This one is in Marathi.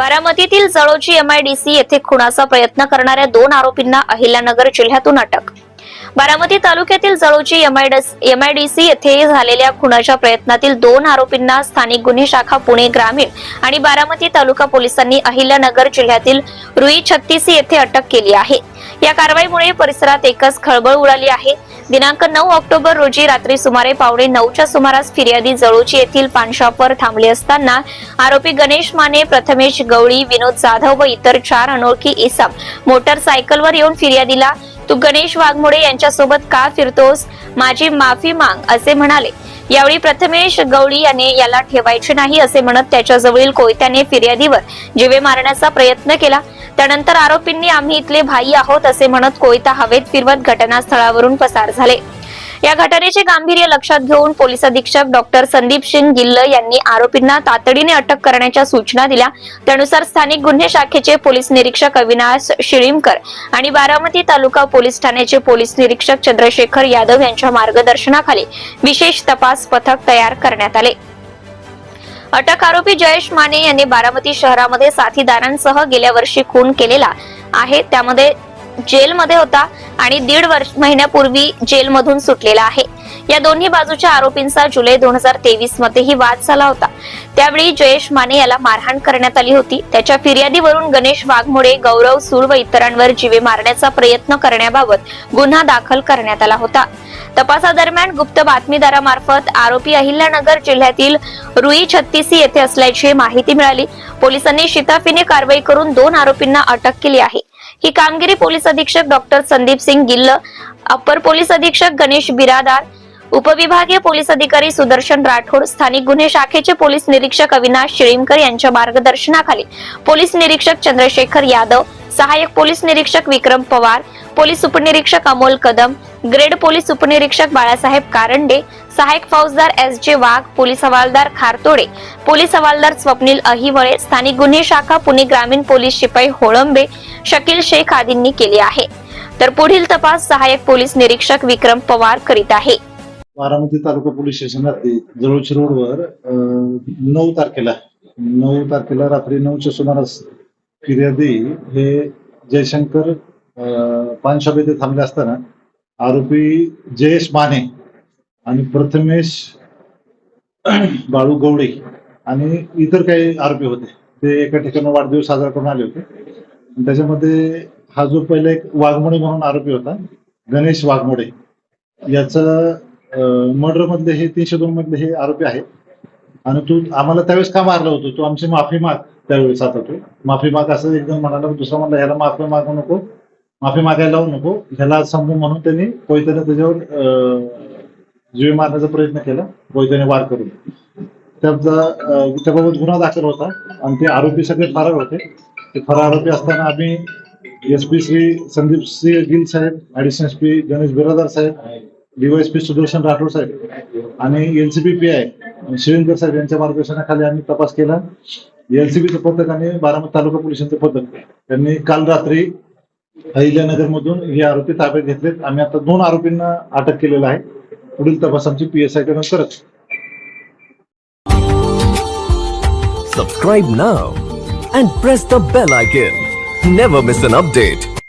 बारामतीतील जळोजी एमआयडीसी येथे खुनाचा प्रयत्न करणाऱ्या दोन आरोपींना अहिल्यानगर जिल्ह्यातून अटक. बारामती तालुक्यातील जळोजी एमआयडीसी येथे झालेल्या खुनाच्या प्रयत्नातील दोन आरोपींना स्थानिक गुन्हे शाखा पुणे ग्रामीण आणि बारामती तालुका पोलिसांनी अहिल्यानगर जिल्ह्यातील रुई छत्तीसी येथे अटक केली आहे. या कारवाईमुळे परिसरात एकच खळबळ उडाली आहे. दिनांक नऊ ऑक्टोबर रोजी रात्री सुमारे पावणे नऊच्या सुमारास फिर्यादी जळोची येथील पानशॉपवर थांबले असताना आरोपी गणेश माने प्रथमेश गवळी विनोद जाधव व इतर चार अनोळखी इसम मोटरसायकलवर येऊन फिर्यादीला तू गणेश वाघमोडे यांच्यासोबत का फिरतोस? माझी माफी मांग असे म्हणाले. यावेळी प्रथमेश गवळी याने याला ठेवायचे नाही असे म्हणत त्याच्याजवळील कोयत्याने फिर्यादीवर जिवे मारण्याचा प्रयत्न केला. त्यानंतर आरोपींनी आम्ही इथले भाई आहोत असे म्हणत कोयता हवेत फिरवत घटनास्थळावरून पसार झाले. या घटनेचे गांभीर्य लक्षात घेऊन पोलीस अधीक्षक डॉक्टर संदीप सिंग गिल्ल यांनी आरोपींना तातडीने अटक करण्याच्या सूचना दिल्या. त्यानुसार स्थानिक गुन्हे शाखेचे पोलीस निरीक्षक अविनाश शिळीमकर आणि बारामती तालुका पोलीस ठाण्याचे पोलीस निरीक्षक चंद्रशेखर यादव यांच्या मार्गदर्शनाखाली विशेष तपास पथक तयार करण्यात आले. अटक आरोपी जयेश माने यांनी बारामती शहरामध्ये साथीदारांसह गेल्या वर्षी खून केलेला आहे. त्यामध्ये जेलमध्ये होता आणि दीड वर्ष महिन्यापूर्वी जेलमधून सुटलेला आहे. या दोन्ही बाजूच्या आरोपींचा जुलै दोन हजार तेवीस मध्येही वाद झाला होता. त्यावेळी जयेश माने याला मारहाण करण्यात आली होती. त्याच्या फिर्यादीवरून गणेश वाघमोडे गौरव सूळ व इतरांवर जीवे मारण्याचा प्रयत्न करण्याबाबत गुन्हा दाखल करण्यात आला होता. तपासादरम्यान गुप्त बातमीदारामार्फत आरोपी अहिल्यानगर जिल्ह्यातील रुई छत्तीसी येथे असल्याची माहिती मिळाली. पोलिसांनी शिताफीने कारवाई करून दोन आरोपींना अटक केली आहे. ही कामगिरी पोलीस अधीक्षक doctor Sandeep Singh Gill upper police अधीक्षक गणेश बिरादार उपविभागीय पोलीस अधिकारी सुदर्शन राठोड स्थानिक गुन्हे शाखेचे पोलीस निरीक्षक अविनाश शिळीमकर यांच्या मार्गदर्शनाखाली पोलीस निरीक्षक चंद्रशेखर यादव सहाय्यक पोलीस निरीक्षक विक्रम पवार पोलीस उपनिरीक्षक अमोल कदम ग्रेड पोलीस उपनिरीक्षक बाळासाहेब कारंडे सहाय्यक फौजदार एस जे वाघ पोलीस हवालदार खारतोडे पोलीस हवालदार स्वप्नील अहिवळे स्थानिक गुन्हे शाखा पुणे ग्रामीण पोलीस शिपाई होळंबे शकील शेख आदींनी केली आहे. तर पुढील तपास सहाय्यक पोलीस निरीक्षक विक्रम पवार करीत आहे. बारामती तालुका पोलीस स्टेशनात जळोची रोडवर नऊ तारखेला नऊ तारखेला रात्री नऊच्या सुमारास फिर्यादी हे जयशंकर अं, पानशॉप येथे थांबले असताना आरोपी जयेश माने आणि प्रथमेश बाळू गवडे आणि इतर काही आरोपी होते. ते एका ठिकाणी वाढदिवस साजरा करून आले होते. त्याच्यामध्ये हा जो पहिला एक वाघमोडे म्हणून आरोपी होता गणेश वाघमोडे याचा मर्डर मधले हे तीनशे दोन मधले हे आरोपी आहेत. आणि तू आम्हाला त्यावेळेस का मारलं होतं? तू आमची माफी माग त्यावेळेस आता होतो. माफी माग असं एकदम म्हणाला दुसरा म्हणला ह्याला माफी मागू नको. माफी मागायला लावू नको. ह्याला समजून म्हणून त्यांनी कोयत्याने त्याच्यावर जीव मारण्याचा प्रयत्न केला. कोयत्याने वार करून. त्याचा त्याबाबत गुन्हा दाखल होता आणि ते आरोपी सगळे फरार होते. ते फरार आरोपी असताना आम्ही एस पी श्री संदीप सिंह गिल साहेब additional S P Ganesh Biradar साहेब डीवायएसपी सुदर्शन राठोड साहेब आणि एलसीबी पी आय शिवेंकर साहेब यांच्या मार्गदर्शनाखाली आम्ही तपास केला. एलसीबीचं पथक आणि बारामती तालुका पोलिसांचं पथक. त्यांनी काल रात्री अहिल्यानगर मधून हे आरोपी ताब्यात घेतलेत. आम्ही आता दोन आरोपींना अटक केलेलं आहे. पुढील तपास आमची पीएसआयकडून करत. Subscribe now and press the bell icon never miss an update